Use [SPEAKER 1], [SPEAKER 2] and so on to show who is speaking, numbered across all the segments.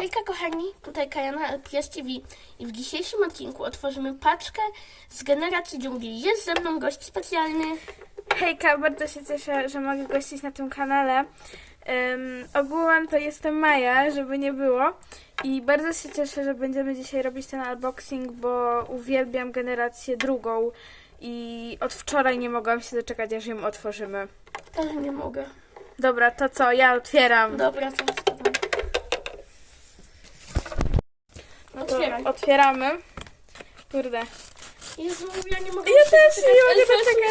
[SPEAKER 1] Hejka kochani, tutaj Kajana LPS TV i w dzisiejszym odcinku otworzymy paczkę z generacji dżungli. Jest ze mną gość specjalny.
[SPEAKER 2] Hejka, bardzo się cieszę, że mogę gościć na tym kanale. Um, ogółem to jestem Maja, żeby nie było. I bardzo się cieszę, że będziemy dzisiaj robić ten unboxing, bo uwielbiam generację drugą. I od wczoraj nie mogłam się doczekać, aż ją otworzymy.
[SPEAKER 1] Ale nie mogę.
[SPEAKER 2] Dobra, to co? Ja otwieram.
[SPEAKER 1] Dobra, to
[SPEAKER 2] to otwieramy. Kurde.
[SPEAKER 1] Jezu, ja nie mogę
[SPEAKER 2] Ja też nie mogę
[SPEAKER 1] to mnie.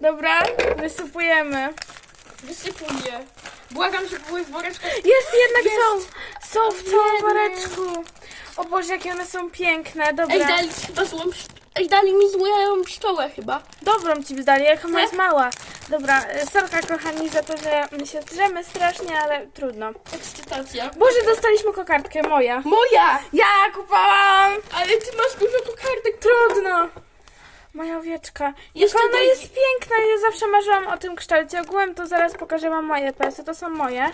[SPEAKER 2] Dobra, wysypujemy.
[SPEAKER 1] Wysypuję. Błagam, żeby były w woreczkach.
[SPEAKER 2] Jest, jednak są! Są w całym woreczku. O Boże, jakie one są piękne. Dobra.
[SPEAKER 1] Ej, dali chyba złą psz- Ej, dali mi złą pszczołę chyba.
[SPEAKER 2] Dobrą ci dali, jaka ona
[SPEAKER 1] Tak?
[SPEAKER 2] jest mała. Dobra, y, sorka kochani za to, że my się drzemy strasznie, ale trudno.
[SPEAKER 1] Ekscytacja.
[SPEAKER 2] Boże, dostaliśmy kokardkę, moja.
[SPEAKER 1] Moja!
[SPEAKER 2] Ja kupałam!
[SPEAKER 1] Ale ty masz dużo kokardek.
[SPEAKER 2] Trudno. Moja owieczka.
[SPEAKER 1] Jeszcze
[SPEAKER 2] Jaka ona jest piękna, ja zawsze marzyłam o tym kształcie. Ogółem to zaraz pokażę wam moje pesy, to są moje.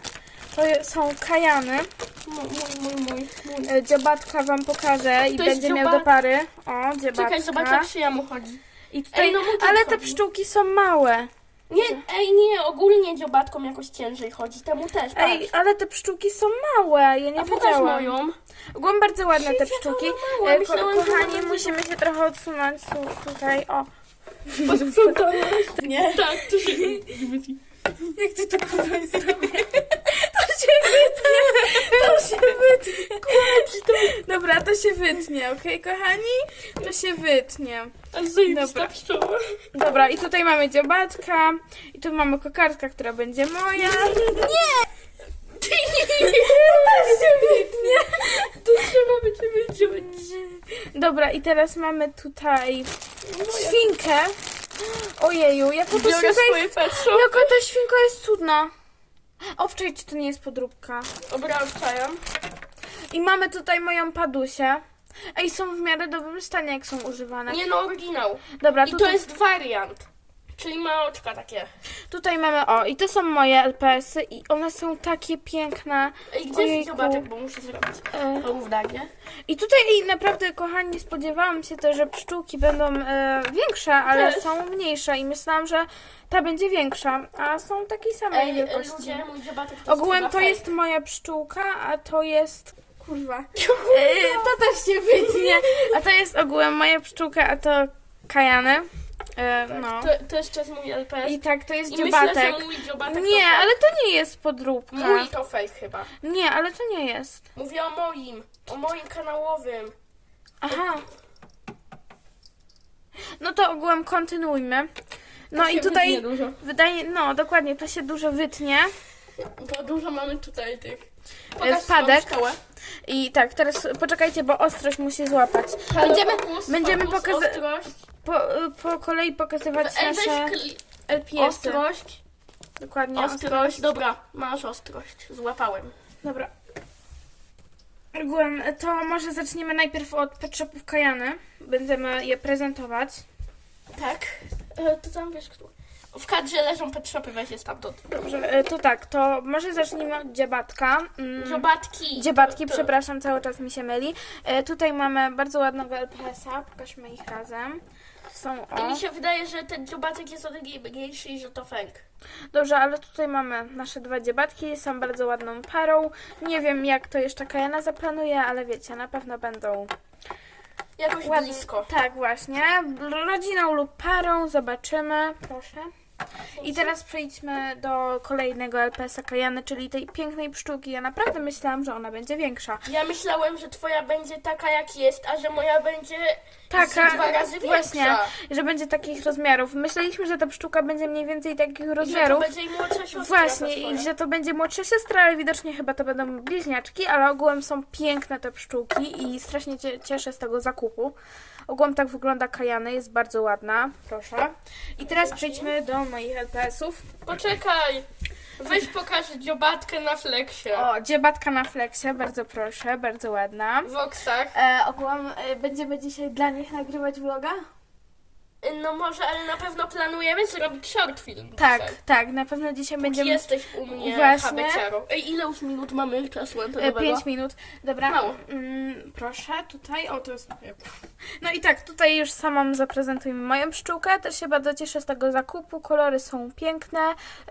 [SPEAKER 2] To je- są kajany.
[SPEAKER 1] Mój, mój, mój, mój. mój.
[SPEAKER 2] Y, Dziobatka wam pokażę i
[SPEAKER 1] To jest
[SPEAKER 2] będzie miał
[SPEAKER 1] dziobak-
[SPEAKER 2] do pary. O, dziobatka.
[SPEAKER 1] Czekaj, zobacz jak szyja mu chodzi.
[SPEAKER 2] I tutaj,
[SPEAKER 1] Ej, no
[SPEAKER 2] ale te
[SPEAKER 1] chodzi.
[SPEAKER 2] pszczółki są małe.
[SPEAKER 1] Nie, ej, nie, ogólnie dziobatkom jakoś ciężej chodzi, temu też, patrz.
[SPEAKER 2] Ej, ale te pszczółki są małe, ja nie
[SPEAKER 1] A pokaż
[SPEAKER 2] wiedziałam.
[SPEAKER 1] moją.
[SPEAKER 2] Ogólnie bardzo ładne te pszczółki.
[SPEAKER 1] mała,
[SPEAKER 2] E, Ko
[SPEAKER 1] myślałam, że
[SPEAKER 2] kochani, musimy się trochę odsunąć tu, tutaj. O,
[SPEAKER 1] Nie. Tak, to się...
[SPEAKER 2] jak ty to kurwa zrobię? To się wytnie, to się wytnie. Dobra, to się wytnie, okej, kochani? To się wytnie.
[SPEAKER 1] Zajebista
[SPEAKER 2] Dobra.
[SPEAKER 1] pszczoła.
[SPEAKER 2] Dobra, i tutaj mamy dziobaczka, i tu mamy kokardka, która będzie moja. Nie! To też się wytnie.
[SPEAKER 1] To trzeba będzie wyciąć.
[SPEAKER 2] Dobra, i teraz mamy tutaj świnkę. Ojeju, jaka to
[SPEAKER 1] Biorę
[SPEAKER 2] świnka
[SPEAKER 1] swoje
[SPEAKER 2] jest, jaka ta świnka jest cudna. Obczaj, czy to nie jest podróbka.
[SPEAKER 1] Dobra, odczajam.
[SPEAKER 2] I mamy tutaj moją padusię. Ej, są w miarę dobrym stanie, jak są używane.
[SPEAKER 1] Nie no, oryginał.
[SPEAKER 2] Dobra,
[SPEAKER 1] I to
[SPEAKER 2] tutaj,
[SPEAKER 1] jest wariant. Czyli ma oczka takie.
[SPEAKER 2] tutaj mamy, o, i to są moje LPS-y i one są takie piękne.
[SPEAKER 1] Ej, gdzie
[SPEAKER 2] Ojejku.
[SPEAKER 1] jest dziobatek, bo muszę zrobić
[SPEAKER 2] E,
[SPEAKER 1] porównanie.
[SPEAKER 2] I tutaj naprawdę, kochani, spodziewałam się też, że pszczółki będą e, większe, ale
[SPEAKER 1] Też.
[SPEAKER 2] są mniejsze i myślałam, że ta będzie większa, a są takiej samej
[SPEAKER 1] Ej,
[SPEAKER 2] wielkości.
[SPEAKER 1] ludzie, mój dziobatek to
[SPEAKER 2] Ogółem to jest moja pszczółka, a to jest. Kurwa. E, to też się wytnie. A to jest ogółem moja pszczółka, a to kajany. E, no.
[SPEAKER 1] To, to jest mój LPS.
[SPEAKER 2] I tak, to jest
[SPEAKER 1] I
[SPEAKER 2] dziobatek.
[SPEAKER 1] myślę, że mój dziobatek
[SPEAKER 2] Nie,
[SPEAKER 1] to
[SPEAKER 2] ale to nie jest podróbka.
[SPEAKER 1] Mój to fake chyba.
[SPEAKER 2] Nie, ale to nie jest.
[SPEAKER 1] Mówię o moim. O moim kanałowym.
[SPEAKER 2] Aha. No to ogółem kontynuujmy. No
[SPEAKER 1] To
[SPEAKER 2] i
[SPEAKER 1] się
[SPEAKER 2] tutaj
[SPEAKER 1] dużo.
[SPEAKER 2] wydaje, no dokładnie, to się dużo wytnie.
[SPEAKER 1] Bo dużo mamy tutaj tych. Swoją szkołę.
[SPEAKER 2] I tak, teraz poczekajcie, bo ostrość musi złapać.
[SPEAKER 1] Halo,
[SPEAKER 2] Będziemy,
[SPEAKER 1] fokus,
[SPEAKER 2] będziemy pokazywać
[SPEAKER 1] ostrość.
[SPEAKER 2] po, po kolei pokazywać
[SPEAKER 1] Ej,
[SPEAKER 2] nasze LPS-y.
[SPEAKER 1] Ostrość.
[SPEAKER 2] Dokładnie,
[SPEAKER 1] Ostrość. Dobra, masz ostrość. Złapałem.
[SPEAKER 2] Dobra. Ogółem, to może zaczniemy najpierw od pet shopów Kajany. Będziemy je prezentować.
[SPEAKER 1] Tak. E, to tam wiesz, kto. W kadrze leżą pet shopy, weź je stamtąd.
[SPEAKER 2] Dobrze, e, to tak, to może zacznijmy od dziebatka. Mm,
[SPEAKER 1] Dziobatki.
[SPEAKER 2] Dziebatki,
[SPEAKER 1] To-
[SPEAKER 2] przepraszam, cały czas mi się myli. E, tutaj mamy bardzo ładnego LPS-a, pokażmy ich razem. Są
[SPEAKER 1] I
[SPEAKER 2] o.
[SPEAKER 1] mi się wydaje, że ten dziobatek jest odrębniejszy i że to fake.
[SPEAKER 2] Dobrze, ale tutaj mamy nasze dwa dziebatki, są bardzo ładną parą. Nie wiem jak to jeszcze Kajana zaplanuje, ale wiecie, na pewno będą
[SPEAKER 1] Jakoś
[SPEAKER 2] ładnie.
[SPEAKER 1] blisko.
[SPEAKER 2] Tak, właśnie. Rodziną lub parą, zobaczymy. Proszę. I teraz przejdźmy do kolejnego LPS-a Kajany, czyli tej pięknej pszczółki. Ja naprawdę myślałam, że ona będzie większa.
[SPEAKER 1] Ja myślałem, że twoja będzie taka jak jest, a że moja będzie
[SPEAKER 2] Taka,
[SPEAKER 1] dwa razy
[SPEAKER 2] właśnie,
[SPEAKER 1] większa.
[SPEAKER 2] że będzie takich rozmiarów. Myśleliśmy, że ta pszczółka będzie mniej więcej takich
[SPEAKER 1] I że to
[SPEAKER 2] rozmiarów.
[SPEAKER 1] będzie jej młodsza siostra.
[SPEAKER 2] Właśnie, i że to będzie młodsza siostra, ale widocznie chyba to będą bliźniaczki, ale ogółem są piękne te pszczółki i strasznie cie, cieszę z tego zakupu. Ogółem tak wygląda Kajany, jest bardzo ładna, proszę. I teraz przejdźmy do moich LPS-ów.
[SPEAKER 1] Poczekaj! Weź pokaż dziobatkę na flexie.
[SPEAKER 2] O, dziebatka na flexie, bardzo proszę, bardzo ładna.
[SPEAKER 1] W oksach.
[SPEAKER 2] E, e, będziemy dzisiaj dla nich nagrywać vloga?
[SPEAKER 1] No może, ale na pewno planujemy zrobić short film.
[SPEAKER 2] Tak,
[SPEAKER 1] dzisiaj.
[SPEAKER 2] tak, na pewno dzisiaj będziemy...
[SPEAKER 1] Jesteś u mnie
[SPEAKER 2] Właśnie.
[SPEAKER 1] Ej, ile już minut mamy czasu
[SPEAKER 2] E,
[SPEAKER 1] antenowego?
[SPEAKER 2] 5 minut. Dobra.
[SPEAKER 1] Mało.
[SPEAKER 2] Mm, proszę, tutaj. O, to jest. No i tak, tutaj już samą zaprezentujemy moją pszczółkę. Też się bardzo cieszę z tego zakupu. Kolory są piękne.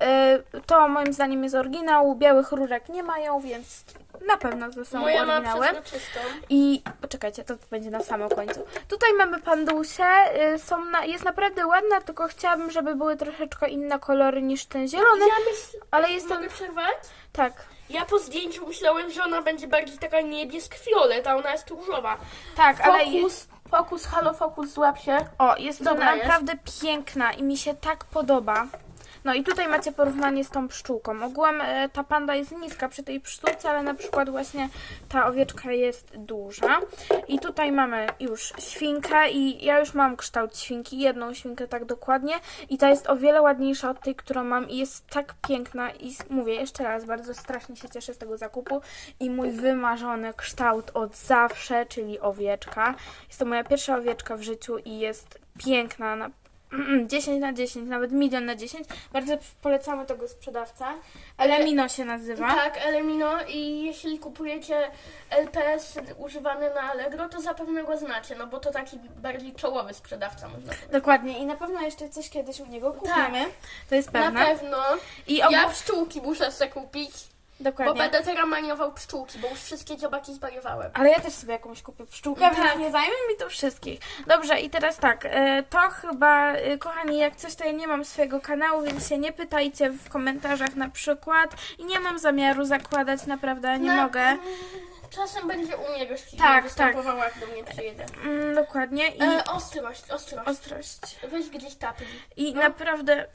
[SPEAKER 2] E, To moim zdaniem jest oryginał. Białych rurek nie mają, więc na pewno to są
[SPEAKER 1] Moja ma
[SPEAKER 2] oryginały.
[SPEAKER 1] przezroczystą.
[SPEAKER 2] I poczekajcie, to będzie na samym końcu. Tutaj mamy pandusie, y, są na, jest naprawdę ładna, tylko chciałabym, żeby były troszeczkę inne kolory niż ten zielony,
[SPEAKER 1] Ja myśl...
[SPEAKER 2] ale jestem,
[SPEAKER 1] Mogę przerwać?
[SPEAKER 2] tak,
[SPEAKER 1] Ja po zdjęciu myślałem, że ona będzie bardziej taka niebiesk-fiolet, a ona jest różowa.
[SPEAKER 2] tak, ale jest,
[SPEAKER 1] Fokus, halo, fokus, złap się.
[SPEAKER 2] o, jest to
[SPEAKER 1] Dobra jest.
[SPEAKER 2] naprawdę piękna i mi się tak podoba. No i tutaj macie porównanie z tą pszczółką. Ogółem e, ta panda jest niska przy tej pszczółce, ale na przykład właśnie ta owieczka jest duża. I tutaj mamy już świnkę i ja już mam kształt świnki, jedną świnkę tak dokładnie. I ta jest o wiele ładniejsza od tej, którą mam i jest tak piękna i mówię jeszcze raz, bardzo strasznie się cieszę z tego zakupu. I mój wymarzony kształt od zawsze, czyli owieczka. Jest to moja pierwsza owieczka w życiu i jest piękna, na 10 na 10, nawet milion na 10. Bardzo polecamy tego sprzedawcę. Elemino się nazywa.
[SPEAKER 1] Tak, Elemino i jeśli kupujecie LPS używany na Allegro, to zapewne go znacie, no bo to taki bardziej czołowy sprzedawca można powiedzieć.
[SPEAKER 2] Dokładnie. I na pewno jeszcze coś kiedyś u niego kupimy. To jest
[SPEAKER 1] Na
[SPEAKER 2] pewne.
[SPEAKER 1] pewno.
[SPEAKER 2] I ogół...
[SPEAKER 1] Ja pszczółki muszę sobie kupić, bo
[SPEAKER 2] Dokładnie.
[SPEAKER 1] będę teraz maniował pszczółki, bo już wszystkie dziobaki zwariowałem.
[SPEAKER 2] Ale ja też sobie jakąś kupię pszczółkę,
[SPEAKER 1] Tak.
[SPEAKER 2] więc nie zajmę mi to wszystkich. Dobrze, i teraz tak, e, to chyba, e, kochani, jak coś, to ja nie mam swojego kanału, więc się nie pytajcie w komentarzach na przykład. I nie mam zamiaru zakładać, naprawdę, nie mogę.
[SPEAKER 1] Czasem będzie u mnie gościnna
[SPEAKER 2] Tak,
[SPEAKER 1] występowała, jak do mnie przyjedzie.
[SPEAKER 2] Mm, dokładnie. I
[SPEAKER 1] E, ostrość, ostrość.
[SPEAKER 2] ostrość.
[SPEAKER 1] Weź gdzieś tapy.
[SPEAKER 2] I
[SPEAKER 1] No.
[SPEAKER 2] naprawdę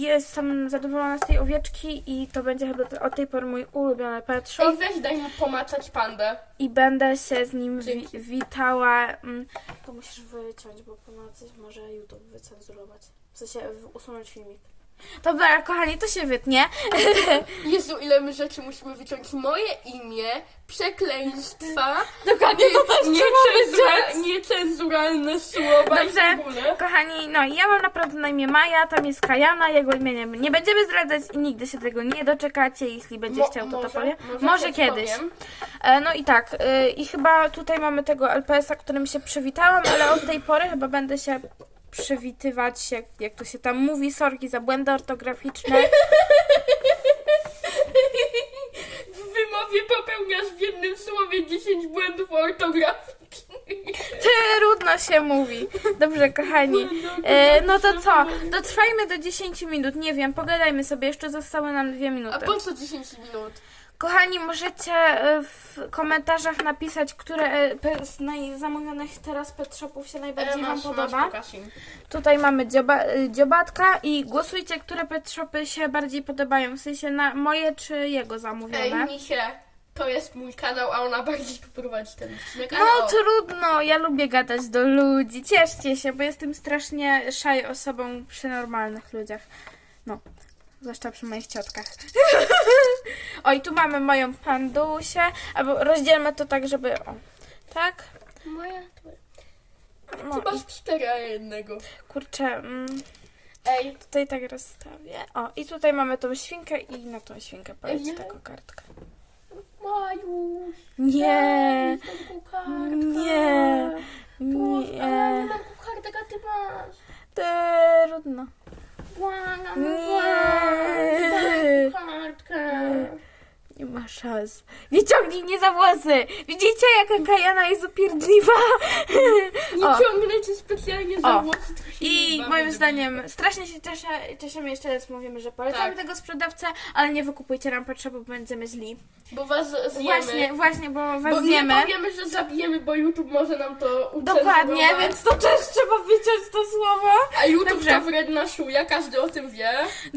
[SPEAKER 2] jestem zadowolona z tej owieczki i to będzie chyba od tej pory mój ulubiony pet shop.
[SPEAKER 1] Ej, weź daj pomacać pandę.
[SPEAKER 2] I będę się z nim wi- witała. Mm, To musisz wyciąć, bo ponad coś może YouTube wycenzurować. W sensie usunąć filmik. Dobra, kochani, to się wytnie.
[SPEAKER 1] Jezu, ile my rzeczy musimy wyciąć. Moje imię, przekleństwa,
[SPEAKER 2] Dokładnie, to też
[SPEAKER 1] niecenzura, niecenzuralne słowa i
[SPEAKER 2] Dobrze,
[SPEAKER 1] w ogóle.
[SPEAKER 2] kochani, no i ja mam naprawdę na imię Maja, tam jest Kajana, jego imieniem nie będziemy zdradzać i nigdy się tego nie doczekacie, jeśli będzie
[SPEAKER 1] Mo-
[SPEAKER 2] chciał, to
[SPEAKER 1] może,
[SPEAKER 2] to powie.
[SPEAKER 1] może
[SPEAKER 2] Może
[SPEAKER 1] kiedyś
[SPEAKER 2] kiedyś.
[SPEAKER 1] powiem.
[SPEAKER 2] E, No i tak, y, i chyba tutaj mamy tego LPS-a, którym się przywitałam, ale od tej pory chyba będę się przywitywać, jak, jak to się tam mówi, sorki za błędy ortograficzne.
[SPEAKER 1] W wymowie popełniasz w jednym słowie 10 błędów ortograficznych.
[SPEAKER 2] Trudno się mówi. Dobrze, kochani. E, no to co? Dotrwajmy do 10 minut. Nie wiem, pogadajmy sobie. Jeszcze zostały nam dwie
[SPEAKER 1] A
[SPEAKER 2] minuty.
[SPEAKER 1] po co 10 minut?
[SPEAKER 2] Kochani, możecie e, w komentarzach napisać, które e, z najzamówionych teraz pet shopów się najbardziej Wam podoba.
[SPEAKER 1] pokaż im.
[SPEAKER 2] Tutaj mamy dzioba, y, dziobatka i głosujcie, które pet shopy się bardziej podobają. W sensie na moje czy jego
[SPEAKER 1] Ej,
[SPEAKER 2] zamówione.
[SPEAKER 1] Misie, to jest mój kanał, a ona bardziej tu prowadzi ten odcinek.
[SPEAKER 2] No trudno, ja lubię gadać do ludzi. Cieszcie się, bo jestem strasznie szaj osobą przy normalnych ludziach. No, zwłaszcza przy moich ciotkach. Oj, tu mamy moją pandusię, albo rozdzielmy to tak, żeby... O, tak?
[SPEAKER 1] Moja.
[SPEAKER 2] No
[SPEAKER 1] Ty
[SPEAKER 2] i
[SPEAKER 1] masz cztery, a ja jednego.
[SPEAKER 2] kurczę, mm,
[SPEAKER 1] Ej,
[SPEAKER 2] tutaj tak rozstawię. O, i tutaj mamy tą świnkę i na tą świnkę poleci
[SPEAKER 1] Ej.
[SPEAKER 2] taka kartka.
[SPEAKER 1] Majuś.
[SPEAKER 2] Nie,
[SPEAKER 1] daj mi.
[SPEAKER 2] Nie.
[SPEAKER 1] Tu, ale ja nie
[SPEAKER 2] nie,
[SPEAKER 1] mam kuchartek, a ty masz.
[SPEAKER 2] trudno.
[SPEAKER 1] Błagam,
[SPEAKER 2] Nie.
[SPEAKER 1] daj kuchartkę.
[SPEAKER 2] Nie ma szans. Nie ciągnij mnie za włosy! Widzicie, jaka Kajana jest upierdliwa?
[SPEAKER 1] Nie
[SPEAKER 2] O.
[SPEAKER 1] ciągnę cię specjalnie za
[SPEAKER 2] O.
[SPEAKER 1] włosy. tylko się
[SPEAKER 2] I
[SPEAKER 1] nie bawię,
[SPEAKER 2] moim
[SPEAKER 1] żeby-
[SPEAKER 2] zdaniem strasznie się cieszę, cieszymy jeszcze raz mówimy, że polecamy
[SPEAKER 1] Tak.
[SPEAKER 2] tego sprzedawcę, ale nie wykupujcie nam potrzeby, bo będziemy źli.
[SPEAKER 1] Bo was zjemy.
[SPEAKER 2] Właśnie, właśnie, bo was
[SPEAKER 1] Bo
[SPEAKER 2] zjemy.
[SPEAKER 1] nie powiemy, że zabijemy, bo YouTube może nam to ucenzurować.
[SPEAKER 2] Dokładnie, więc to też trzeba wyciąć to słowo.
[SPEAKER 1] A YouTube
[SPEAKER 2] Dobrze.
[SPEAKER 1] to wredna szuja, każdy o tym wie.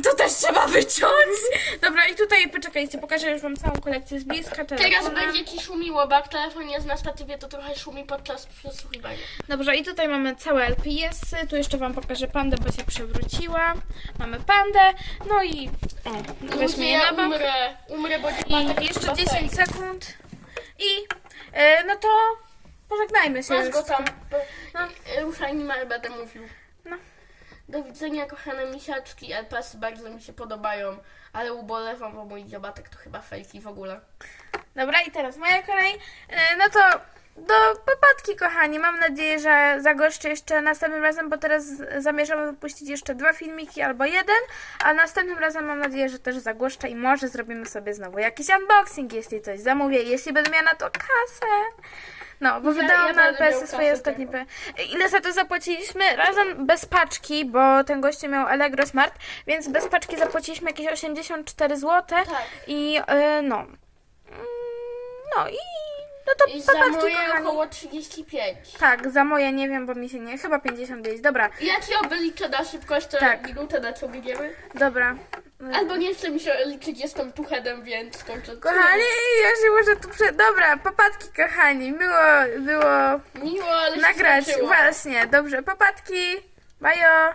[SPEAKER 2] To też trzeba wyciąć. Dobra, i tutaj poczekajcie, pokażę już wam całą kolekcję z bliska.
[SPEAKER 1] Teraz będzie ci szumiło, bo jak telefon jest na statywie, to trochę szumi podczas przesłuchiwania.
[SPEAKER 2] Dobrze, i tutaj mamy całe LPS-y. Tu jeszcze wam pokażę pandę, bo się przewróciła. Mamy pandę, no i o, weźmy je
[SPEAKER 1] ja
[SPEAKER 2] na bok.
[SPEAKER 1] umrę, umrę, bo
[SPEAKER 2] I jeszcze 10 sekund. I e, no to pożegnajmy się
[SPEAKER 1] Masz
[SPEAKER 2] już.
[SPEAKER 1] go tam.
[SPEAKER 2] No.
[SPEAKER 1] Ruszaj nim, ale będę mówił. Do widzenia, kochane misiaczki. LPS bardzo mi się podobają, ale ubolewam, bo mój dziobatek to chyba fejki w ogóle.
[SPEAKER 2] Dobra, i teraz moja kolej. E, No to do popadki, kochani. Mam nadzieję, że zagoszczę jeszcze następnym razem, bo teraz zamierzam wypuścić jeszcze dwa filmiki albo jeden, a następnym razem mam nadzieję, że też zagłoszczę i może zrobimy sobie znowu jakiś unboxing, jeśli coś zamówię, jeśli będę miała na to kasę. No, bo
[SPEAKER 1] Ja-
[SPEAKER 2] wydałam
[SPEAKER 1] ja
[SPEAKER 2] na
[SPEAKER 1] będę
[SPEAKER 2] LPS
[SPEAKER 1] miał
[SPEAKER 2] swoje ostatnie... Pe... Ile za to zapłaciliśmy? Razem bez paczki, bo ten gościu miał Allegro Smart, więc bez paczki zapłaciliśmy jakieś 84 zł.
[SPEAKER 1] Tak.
[SPEAKER 2] I e, no. Mm, No i no to
[SPEAKER 1] I za moje
[SPEAKER 2] kochani.
[SPEAKER 1] około 35.
[SPEAKER 2] Tak, za moje nie wiem, bo mi się nie. Chyba 59. Dobra,
[SPEAKER 1] Ja ci obliczę na szybkość, to
[SPEAKER 2] Tak.
[SPEAKER 1] minutę na co biegniemy.
[SPEAKER 2] dobra.
[SPEAKER 1] Albo nie chcę mi się liczyć, jestem tuchedem, więc skończę.
[SPEAKER 2] Kochani, ja się muszę tu prze... Dobra, popadki, kochani. Miło było
[SPEAKER 1] Miło, ale się
[SPEAKER 2] nagrać.
[SPEAKER 1] skończyło.
[SPEAKER 2] Właśnie, dobrze. Popadki. Bajo.